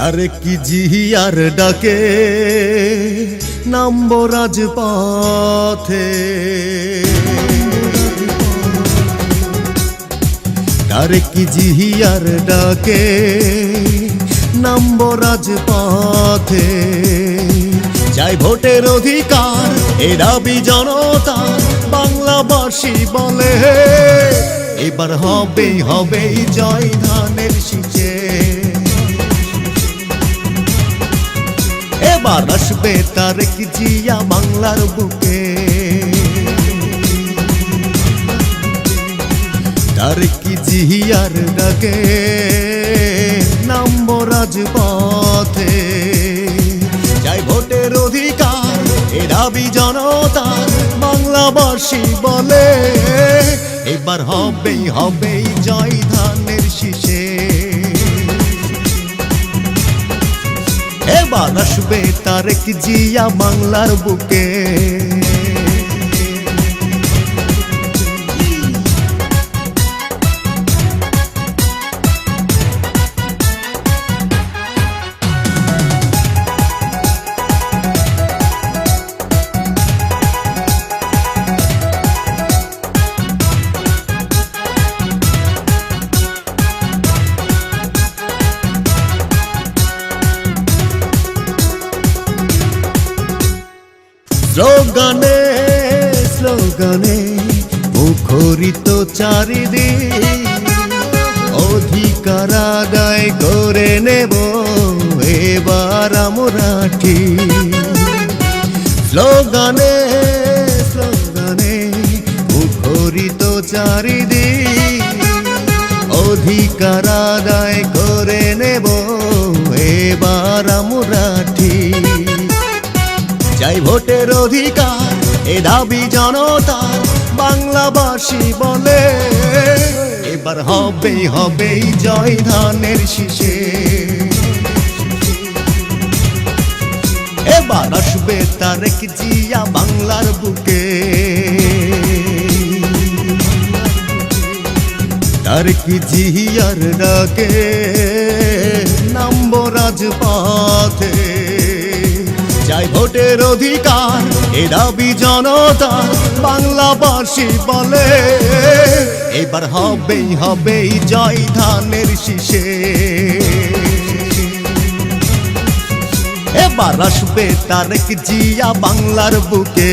তারে কি জিহিয়ার ডাকে? নাম্ব রাজপথে। তারে কি জিহিয়ার ডাকে? নাম্ব রাজপথে। যাই ভোটের অধিকার এ দাবি জনতা বাংলাবাসী বলে এবার হবে হবে জয় ধানের শীষে এবার আসবে তারেক জিয়া বাংলার বুকে? তার কি জিয়ার ডাকে? নাম্ব রাজপথে। যাই ভোটের অধিকার, এ দাবি জনতার, বাংলাবাসী বলে। এবার হবেই হবেই জয় এবার আসবে তারেক জিয়া বাংলার বুকে? স্লোগানে স্লোগানে মুখরিত চারিদিক অধিকার আদায় করে নেব। এবার আমরা ঠিক স্লোগানে স্লোগানে মুখরিত চারিদিক অধিকার আদায় করে নেব। এবার আমরা ঠিক চাই ভোটের অধিকার, এ দাবি জনতা, বাংলাবাসী বলে। এবার হবে হবেই জয় ধানের শীষে। এবার আসবে তারেক জিয়া বাংলার বুকে। তার তারেক জিয়ার ডাকে নাম্ব রাজপথে। চাই ভোটের অধিকার, এ দাবি জনতা বাংলাবাসী বলে, এবার হবেই হবেই জয় ধানের শীষে। এবার আসবে তারেক জিয়া বাংলার বুকে।